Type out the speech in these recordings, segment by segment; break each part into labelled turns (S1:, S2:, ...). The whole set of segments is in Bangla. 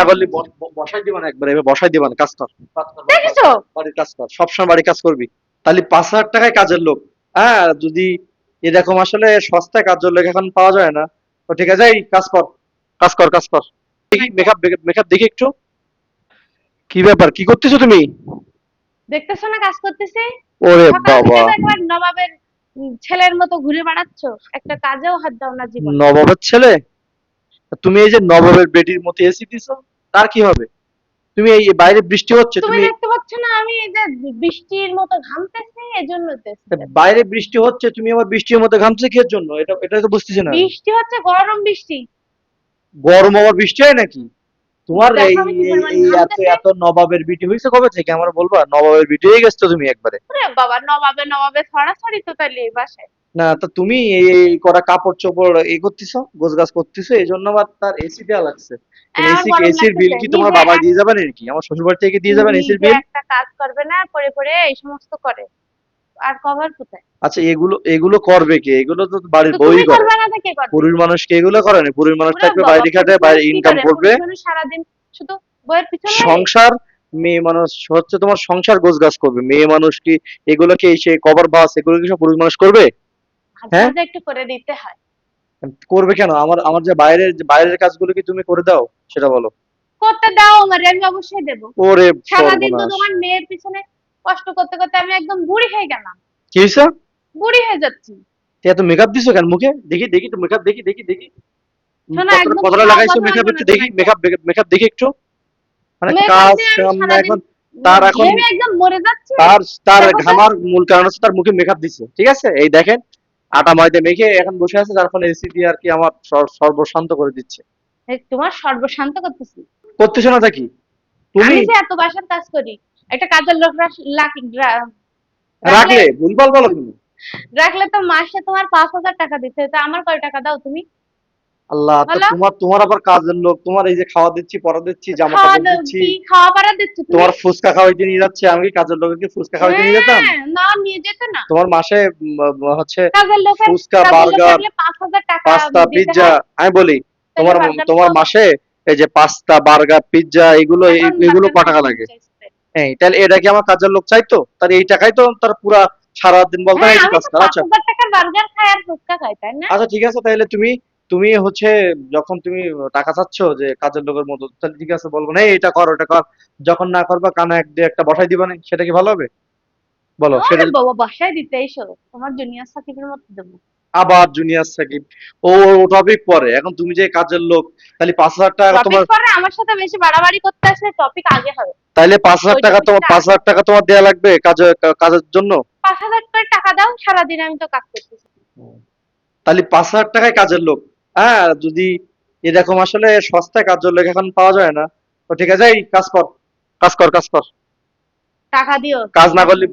S1: ছাগলি বসাই দিবান একবার এবার বসাই দিবান কাজ কর।
S2: দেখেছ?
S1: বাড়ির কাজ কর সবসময় বাড়ির কাজ করবি। তাহলে পাঁচ হাজার টাকায় কাজের লোক। হ্যাঁ যদি এরকম আসলে সস্তায় কাজের লোক এখন পাওয়া যায় না তো ঠিক আছে কাজ কর কাজ কর কাজ কর। দেখি মেকআপ মেকআপ দেখি একটু। কি ব্যাপার কি করতেছো তুমি?
S2: দেখতেছো না কাজ করতেছি?
S1: ওরে বাবা।
S2: একবার নবাবের ছেলের মতো ঘুরে বেড়াচ্ছ। একটা কাজেও হাত দাও না জীবন।
S1: নবাবের ছেলে? তুমি এই যে নবাবের বেটির মতো এসি দিছো তার কি হবে? তুমি এই বাইরে বৃষ্টি হচ্ছে
S2: তুমি দেখতে পাচ্ছ না আমি এই যে বৃষ্টির মতো ঘামতেছি এজন্য
S1: বাইরে বৃষ্টি হচ্ছে তুমি আবার বৃষ্টির মতো ঘামছে কি জন্য? এটা এটা তো বুঝতেছি না।
S2: বৃষ্টি হচ্ছে গরম বৃষ্টি।
S1: গরম আবার বৃষ্টি হয় নাকি? তোমার এই এত এত নবাবের বিটি হয়েছে কবে থেকে? আমার বলবা? নবাবের বিটি হয়ে গেছো তুমি একবারে।
S2: বাবা নবাবে নবাবে ছড়াছড়ি তো এই বাসায়।
S1: না তা তুমি এই করা কাপড় চোপড় এ করতেছো গোছ গাছ করতেছো এই জন্য আবার তার এসি দেওয়া লাগছে। এসি এসির বিল কি তোমার বাবা দিয়ে যাবেন নাকি? আমার শ্বশুর বাড়ি থেকে দিয়ে যাবেন এসির বিল
S2: একটা কাজ করবে না পরে পরে এই সমস্ত করে। আর কভার কোথায়?
S1: আচ্ছা এগুলো এগুলো করবে কে? এগুলো তো বাড়ির বউই করে।
S2: করবে না তো কে
S1: পুরুষ এগুলো করে না? পুরুষ মানুষ থাকবে বাইরে খাটে বাইরে ইনকাম করবে।
S2: পুরুষ মানুষ সারাদিন শুধু বইয়ের পিছনে
S1: সংসার মেয়ে মানুষ হচ্ছে তোমার সংসার গোছগাছ করবে। মেয়ে মানুষ কি এগুলো কি সেই কভার বাস এগুলো কি সব পুরুষ মানুষ করবে? হ্যাঁ?
S2: মাঝে একটু করে দিতে হয়।
S1: করবে কেন? আমার আমার যে বাইরের বাইরের কাজগুলো কি তুমি করে দাও? সেটা বলো।
S2: করতে দাও আমারে আমি অবশ্যই দেবো।
S1: ওরে
S2: সারাদিন তো তোমার মেয়ের পিছনে কষ্ট করতে করতে আমি একদম বুড়ি হয়ে গেলাম।
S1: কি হয়েছে?
S2: বুড়ি হয়ে যাচ্ছি।
S1: তুই এত মেকআপ দিছো কেন মুখে? দেখি দেখি তো মেকআপ দেখি দেখি দেখি। কতটা- লাগাইছো মেকআপ একটু দেখি মেকআপ মেকআপ দেখি একটু। মানে কাজ
S2: দিয়ে আমি
S1: কাম না
S2: সারাদিন
S1: এখন তার এখন
S2: একদম মরে যাচ্ছে।
S1: তার তার ঘামার মূল কারণ হচ্ছে তার মুখে মেকআপ দিছে ঠিক আছে? এই দেখেন আটা ময়দা মেখে এখন বসে আছে যার ফলে এসি দিয়ে আর কি আমার সর- সর্বশান্ত করে দিচ্ছে।
S2: তোমার সর্বশান্ত করতেছি।
S1: করতেছো না তা কি? তুমি
S2: আমি যে এত বাসার কাজ করি একটা কাজের লোক
S1: রাখলে ভুলভাল বলো তুমি।
S2: রাখলে তো মাসে তোমার পাঁচ হাজার টাকা দিতে হতো আমার কয় টাকা দাও তুমি?
S1: আল্লাহ তোমার তোমার আবার কাজের লোক তোমার এই যে খাওয়া দিচ্ছি পড়া দিচ্ছি জামা কাপড় দিচ্ছি
S2: খাওয়া পাড়া দিচ্ছ তুমি?
S1: তোমার ফুচকা খাওয়াইতে নিয়ে যাচ্ছে আমি কি কাজের লোককে ফুচকা খাওয়াইতে নিয়ে যেতাম?
S2: হ্যাঁ, না নিয়ে যেত না।
S1: তোমার মাসে হচ্ছে ফুচকা বার্গার পাস্তা পিৎজা আমি বলি তোমার তোমার মাসে এই যে পাস্তা বার্গার পিৎজা এগুলো এগুলো ক টাকা লাগে। হ্যাঁ তাহলে এটা কি আমার কাজের লোক চাইতো তার এই টাকাই তো তার পুরা সারাদিন বলতে
S2: হ্যাঁ,
S1: এই
S2: আমি
S1: কাজ
S2: তো
S1: আচ্ছা।
S2: টাকার বার্গার খাই আর ফুচকা খাই তাই না?
S1: আচ্ছা ঠিক আছে তাহলে তুমি তুমি হচ্ছে যখন তুমি টাকা চাচ্ছ যে কাজের লোকের মতো তাহলে ঠিক আছে বলব না এটা কর ওটা কর। যখন না করবা কানে এক দিয়ে একটা বসাই দিবা না সেটা কি ভালো হবে? বলো সেটা
S2: বাবা বাসায় দিতে এসো তোমার জুনিয়র সাকিবের মতো দেবো।
S1: আবার জুনিয়র সাকিব ও টপিক পরে। এখন তুমি যে কাজের লোক তাহলে পাঁচ হাজার টাকা তোমার
S2: পরে আমার সাথে বেশি বাড়াবাড়ি করতে আসলে টপিক আগে হবে।
S1: তাহলে পাঁচ হাজার টাকা তোমার পাঁচ হাজার টাকা তোমার দেয়া লাগবে কাজের কাজের জন্য?
S2: পাঁচ হাজার টাকা দাও সারাদিন আমি তো কাজ করতেছি
S1: তাহলে পাঁচ হাজার টাকায় কাজের লোক। হ্যাঁ যদি এরকম আসলে সস্তায় কাজের লোক এখন পাওয়া যায় না। তো ঠিক আছে এই কাজ কর কাজ কর কাজ কর।
S2: টাকা দিও।
S1: কাজ না করলে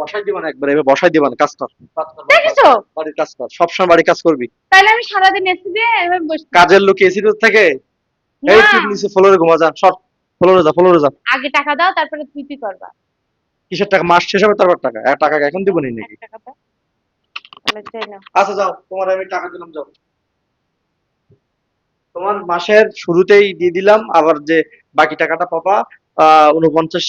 S1: বসাই দিবান একবার এবার বসাই দিবান কাজ কর। কাজ কর,
S2: দেখেছ
S1: বাড়ির কাজ কর সবসময় বাড়ির কাজ করবি।
S2: তাহলে আমি সারাদিন এসে দিয়ে এভাবে বসে
S1: কাজের লোক এসি থেকে এই তুই নিচে ফ্লোরে ঘুমা যা ফ্লোরে যা ফ্লোরে যা।
S2: আগে টাকা দাও তারপরে তুই তুই করবা?
S1: কিসের টাকা? মাস শেষ হবে তারপর টাকা। এক টাকা এখন দিব নি নাকি?
S2: না
S1: আচ্ছা যাও তোমার আমি টাকা দিলাম যাও। তোমার মাসের শুরুতেই দিয়ে দিলাম আবার যে বাকি টাকাটা পাবা উনপঞ্চাশ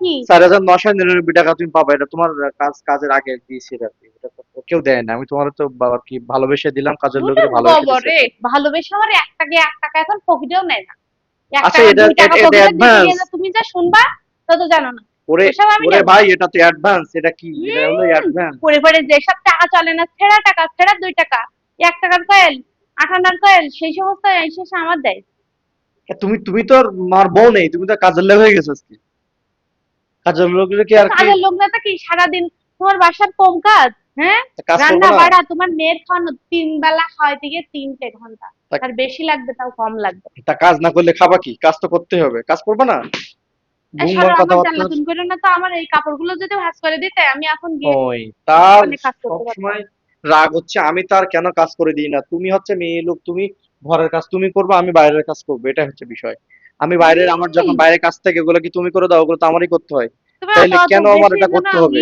S2: কি?
S1: চার হাজার নশো নিরানব্বই টাকা তুমি পাবা। এটা তোমার কাজ কাজের আগে দিয়েছি এটা কেউ দেয় না। আমি তোমার তো বা- আর কি ভালোবেসে দিলাম? কাজের লোকের ভালোবেসে
S2: ভালোবেসে আমার এক টাকা এক টাকা এখন পকেটেও নেয় না।
S1: আচ্ছা, এটা- এটা-।
S2: গেলে তুমি যা শুনবা তা তো জানো না।
S1: ওরে ওরে ভাই এটা তো অ্যাডভান্স এটা কি? এটা হলো অ্যাডভান্স
S2: পরে পরে যেসব টাকা চলে না ছেঁড়া টাকা ছেঁড়া দুই টাকা। এক টাকার কয়েল আঠান্নার কয়েল সেই সমস্ত আমার দেয়।
S1: তুমি তুমি তো আর মার বউ নেই তুমি তো কাজের লোক হয়ে গেছো আজকে। কাজের লোক কি আর
S2: কাজের লোক না কি সারাদিন তোমার বাসার কম কাজ হ্যাঁ? রান্না বাড়া তোমার মেয়ের খাওয়ানো তিন বেলা খাওয়াইতে গিয়ে তিনটে
S1: ঘণ্টা।
S2: তার বেশি লাগবে তাও কম লাগবে।
S1: তা কাজ না করলে খাবা কি? কাজ তো করতে হবে। কাজ করবে না?
S2: এই
S1: বুমবার
S2: শালা আমার
S1: কথাবার্তা
S2: জ্বালাতন করে না তো আমার এই কাপড়গুলো যদি ভাঁজ করে দিতে আমি এখন গিয়ে
S1: ওই তার। সবসময় রাগ হচ্ছে আমি তার কেন কাজ করে দিই না? তুমি হচ্ছে মেয়ে লোক তুমি ঘরের কাজ তুমি করবে আমি বাইরের কাজ করব এটা হচ্ছে বিষয়। আমি বাইরের আমার যখন বাইরের কাজ থেকে এগুলো কি তুমি করে দাও ওগুলো তো আমারই করতে হয়।
S2: অত
S1: কেন আমার এটা করতে হবে?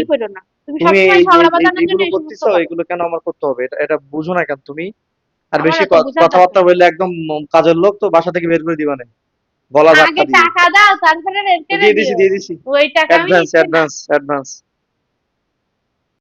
S2: তুমি
S1: এইগুলো
S2: এই
S1: করতেছো এগুলো কেন আমার করতে হবে? এটা এটা বুঝো না কেন তুমি? আর বেশি কথাবার্তা বললে একদম কাজের লোক তো বাসা থেকে বের করে দিবা না। গলা
S2: আগে
S1: দিয়ে।
S2: টাকা দাও
S1: দিয়ে দিছি দিয়ে দিছি।
S2: ওই টাকা আমি
S1: অ্যাডভান্স অ্যাডভান্স অ্যাডভান্স